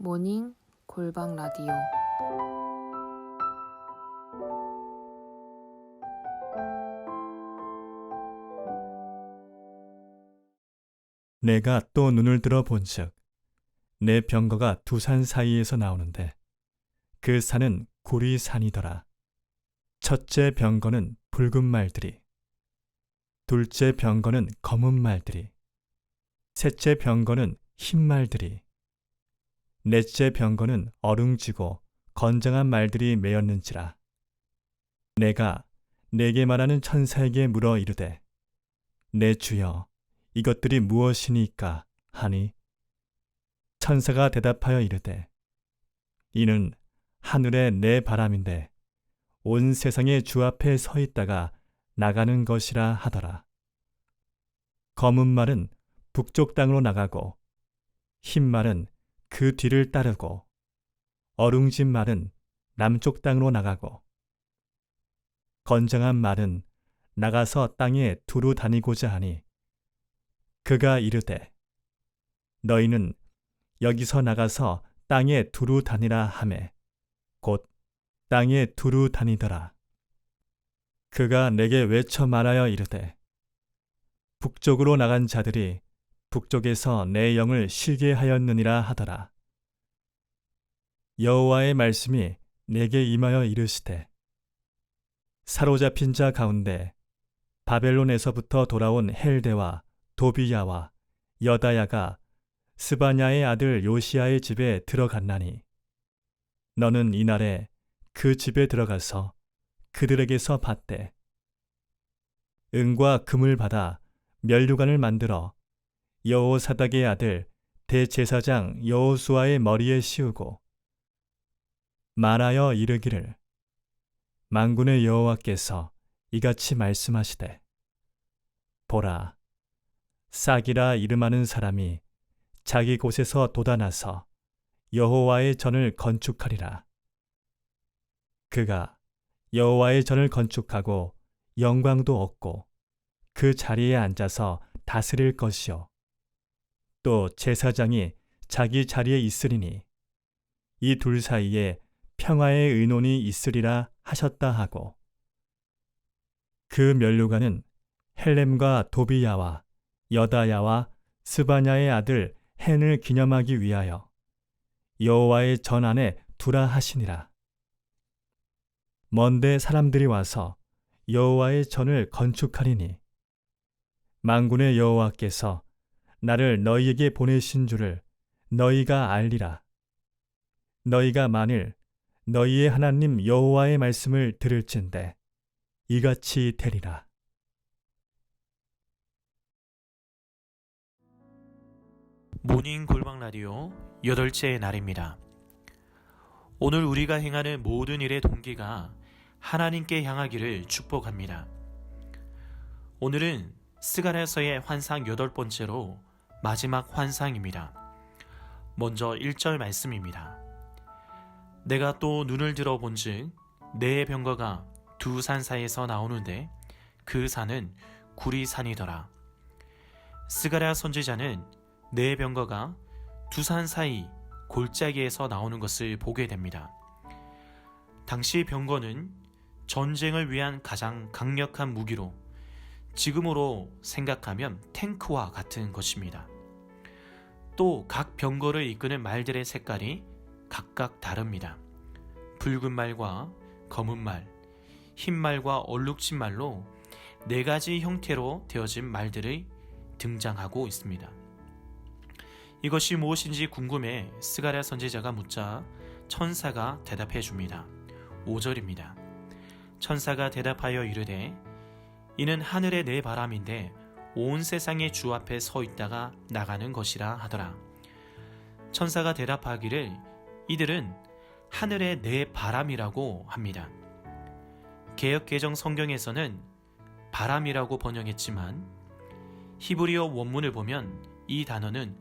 모닝 골방 라디오 내가 또 눈을 들어 본즉 내 병거가 두 산 사이에서 나오는데 그 산은 구리 산이더라. 첫째 병거는 붉은 말들이, 둘째 병거는 검은 말들이, 셋째 병거는 흰 말들이, 넷째 병거는 어릉지고 건장한 말들이 메었는지라. 내가 내게 말하는 천사에게 물어 이르되, 내 주여, 이것들이 무엇이니까 하니 천사가 대답하여 이르되 이는 하늘의 내 바람인데 온 세상의 주 앞에 서 있다가 나가는 것이라 하더라 검은 말은 북쪽 땅으로 나가고 흰 말은 그 뒤를 따르고 어룽진 말은 남쪽 땅으로 나가고 건장한 말은 나가서 땅에 두루 다니고자 하니 그가 이르되 너희는 여기서 나가서 땅에 두루 다니라 하매 곧 땅에 두루 다니더라. 그가 내게 외쳐 말하여 이르되 북쪽으로 나간 자들이 북쪽에서 내 영을 쉬게 하였느니라 하더라. 여호와의 말씀이 내게 임하여 이르시되 사로잡힌 자 가운데 바벨론에서부터 돌아온 헬데와 도비야와 여다야가 스바냐의 아들 요시아의 집에 들어갔나니 너는 이날에 그 집에 들어가서 그들에게서 받되 은과 금을 받아 면류관을 만들어 여호사닥의 아들 대제사장 여호수아의 머리에 씌우고 말하여 이르기를 만군의 여호와께서 이같이 말씀하시되 보라 싹이라 이름하는 사람이 자기 곳에서 돋아나서 여호와의 전을 건축하리라. 그가 여호와의 전을 건축하고 영광도 얻고 그 자리에 앉아서 다스릴 것이요. 또 제사장이 자기 자리에 있으리니 이 둘 사이에 평화의 의논이 있으리라 하셨다 하고 그 면류관은 헬렘과 도비야와 여다야와 스바냐의 아들 헨을 기념하기 위하여 여호와의 전 안에 두라 하시니라. 먼데 사람들이 와서 여호와의 전을 건축하리니 만군의 여호와께서 나를 너희에게 보내신 줄을 너희가 알리라. 너희가 만일 너희의 하나님 여호와의 말씀을 들을진대 이같이 되리라. 모닝 골방 라디오 여덟째 날입니다. 오늘 우리가 행하는 모든 일의 동기가 하나님께 향하기를 축복합니다. 오늘은 스가랴서의 환상 여덟 번째로 마지막 환상입니다. 먼저 1절 말씀입니다. 내가 또 눈을 들어 본즉 내 병거가 두 산 사이에서 나오는데 그 산은 구리산이더라. 스가랴 선지자는 네 병거가 두 산 사이 골짜기에서 나오는 것을 보게 됩니다. 당시 병거는 전쟁을 위한 가장 강력한 무기로 지금으로 생각하면 탱크와 같은 것입니다. 또 각 병거를 이끄는 말들의 색깔이 각각 다릅니다. 붉은 말과 검은 말, 흰 말과 얼룩진 말로 네 가지 형태로 되어진 말들이 등장하고 있습니다. 이것이 무엇인지 궁금해 스가랴 선지자가 묻자 천사가 대답해 줍니다. 5절입니다. 천사가 대답하여 이르되 이는 하늘의 내 바람인데 온 세상의 주 앞에 서 있다가 나가는 것이라 하더라. 천사가 대답하기를 이들은 하늘의 내 바람이라고 합니다. 개혁 개정 성경에서는 바람이라고 번역했지만 히브리어 원문을 보면 이 단어는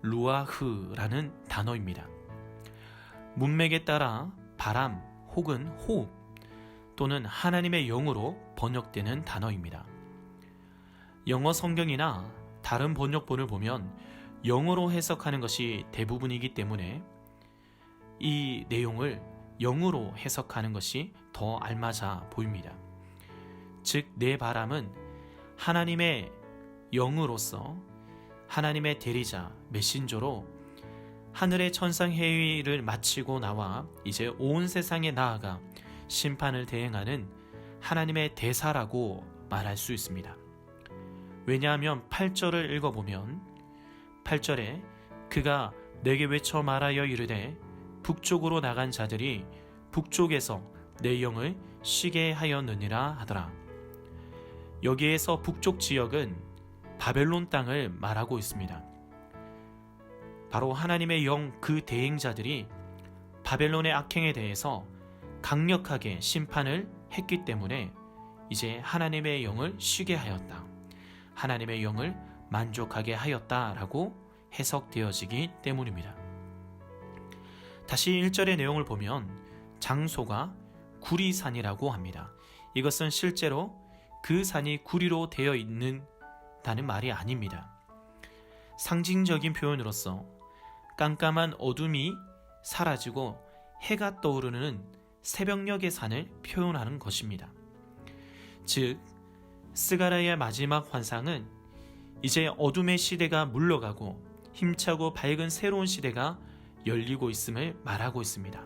루아흐라는 단어입니다. 문맥에 따라 바람 혹은 호흡 또는 하나님의 영으로 번역되는 단어입니다. 영어 성경이나 다른 번역본을 보면 영어로 해석하는 것이 대부분이기 때문에 이 내용을 영으로 해석하는 것이 더 알맞아 보입니다. 즉, 내 바람은 하나님의 영으로서 하나님의 대리자, 메신저로 하늘의 천상 회의를 마치고 나와 이제 온 세상에 나아가 심판을 대행하는 하나님의 대사라고 말할 수 있습니다. 왜냐하면 8절을 읽어보면 8절에 그가 내게 외쳐 말하여 이르되 북쪽으로 나간 자들이 북쪽에서 내 영을 쉬게 하였느니라 하더라. 여기에서 북쪽 지역은 바벨론 땅을 말하고 있습니다. 바로 하나님의 영 그 대행자들이 바벨론의 악행에 대해서 강력하게 심판을 했기 때문에 이제 하나님의 영을 쉬게 하였다. 하나님의 영을 만족하게 하였다라고 해석되어지기 때문입니다. 다시 1절의 내용을 보면 장소가 구리산이라고 합니다. 이것은 실제로 그 산이 구리로 되어 있는다는 말이 아닙니다. 상징적인 표현으로서 깜깜한 어둠이 사라지고 해가 떠오르는 새벽녘의 산을 표현하는 것입니다. 즉, 스가라의 마지막 환상은 이제 어둠의 시대가 물러가고 힘차고 밝은 새로운 시대가 열리고 있음을 말하고 있습니다.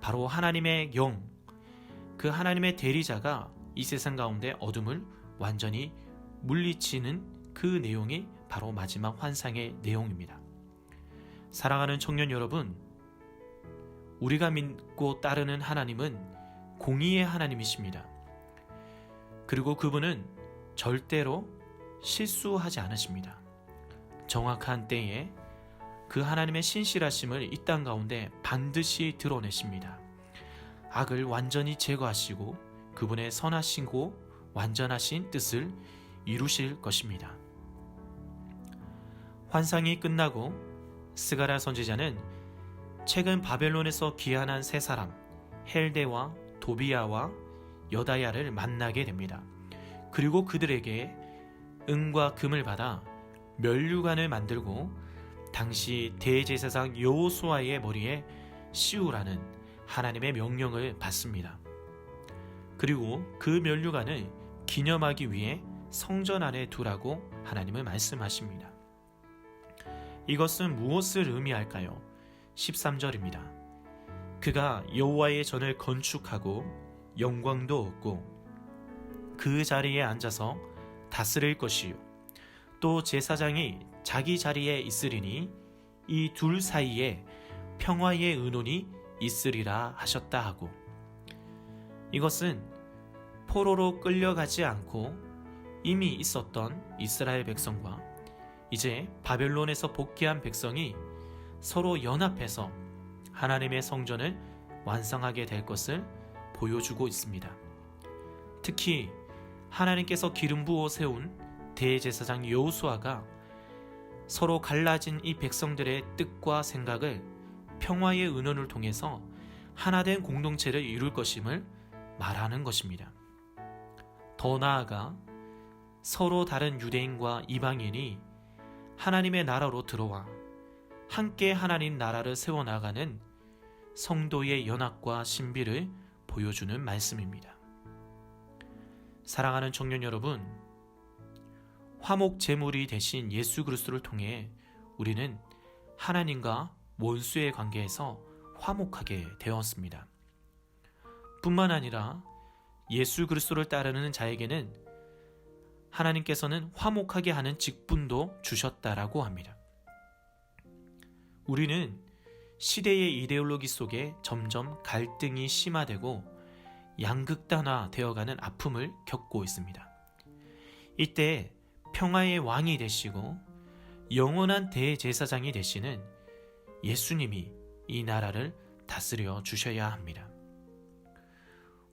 바로 하나님의 영, 그 하나님의 대리자가 이 세상 가운데 어둠을 완전히 물리치는 그 내용이 바로 마지막 환상의 내용입니다. 사랑하는 청년 여러분, 우리가 믿고 따르는 하나님은 공의의 하나님이십니다. 그리고 그분은 절대로 실수하지 않으십니다. 정확한 때에 그 하나님의 신실하심을 이 땅 가운데 반드시 드러내십니다. 악을 완전히 제거하시고 그분의 선하시고 완전하신 뜻을 이루실 것입니다. 환상이 끝나고 스가랴 선지자는 최근 바벨론에서 귀환한 세 사람 헬데와 도비야와 여다야를 만나게 됩니다. 그리고 그들에게 은과 금을 받아 면류관을 만들고 당시 대제사장 여호수아의 머리에 씌우라는 하나님의 명령을 받습니다. 그리고 그 면류관을 기념하기 위해 성전 안에 두라고 하나님을 말씀하십니다. 이것은 무엇을 의미할까요? 13절입니다. 그가 여호와의 전을 건축하고 영광도 얻고 그 자리에 앉아서 다스릴 것이요 또 제사장이 자기 자리에 있으리니 이 둘 사이에 평화의 의논이 있으리라 하셨다 하고 이것은 포로로 끌려가지 않고 이미 있었던 이스라엘 백성과 이제 바벨론에서 복귀한 백성이 서로 연합해서 하나님의 성전을 완성하게 될 것을 보여주고 있습니다. 특히 하나님께서 기름 부어 세운 대제사장 여호수아가 서로 갈라진 이 백성들의 뜻과 생각을 평화의 의논을 통해서 하나된 공동체를 이룰 것임을 말하는 것입니다. 더 나아가 서로 다른 유대인과 이방인이 하나님의 나라로 들어와 함께 하나님 나라를 세워나가는 성도의 연합과 신비를 보여주는 말씀입니다. 사랑하는 청년 여러분, 화목 제물이 되신 예수 그리스도를 통해 우리는 하나님과 원수의 관계에서 화목하게 되었습니다. 뿐만 아니라 예수 그리스도를 따르는 자에게는 하나님께서는 화목하게 하는 직분도 주셨다라고 합니다. 우리는 시대의 이데올로기 속에 점점 갈등이 심화되고 양극단화 되어가는 아픔을 겪고 있습니다. 이때 평화의 왕이 되시고 영원한 대제사장이 되시는 예수님이 이 나라를 다스려 주셔야 합니다.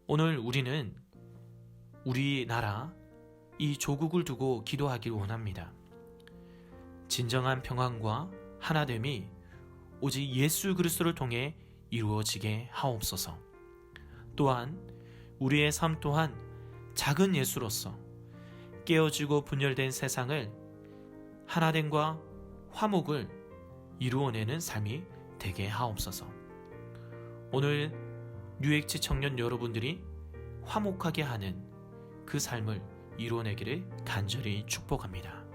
오늘 우리는 우리나라 이 조국을 두고 기도하길 원합니다. 진정한 평안과 하나됨이 오직 예수 그리스도를 통해 이루어지게 하옵소서. 또한 우리의 삶 또한 작은 예수로서 깨어지고 분열된 세상을 하나됨과 화목을 이루어내는 삶이 되게 하옵소서. 오늘 뉴엑츠 청년 여러분들이 화목하게 하는 그 삶을 이루어내기를 간절히 축복합니다.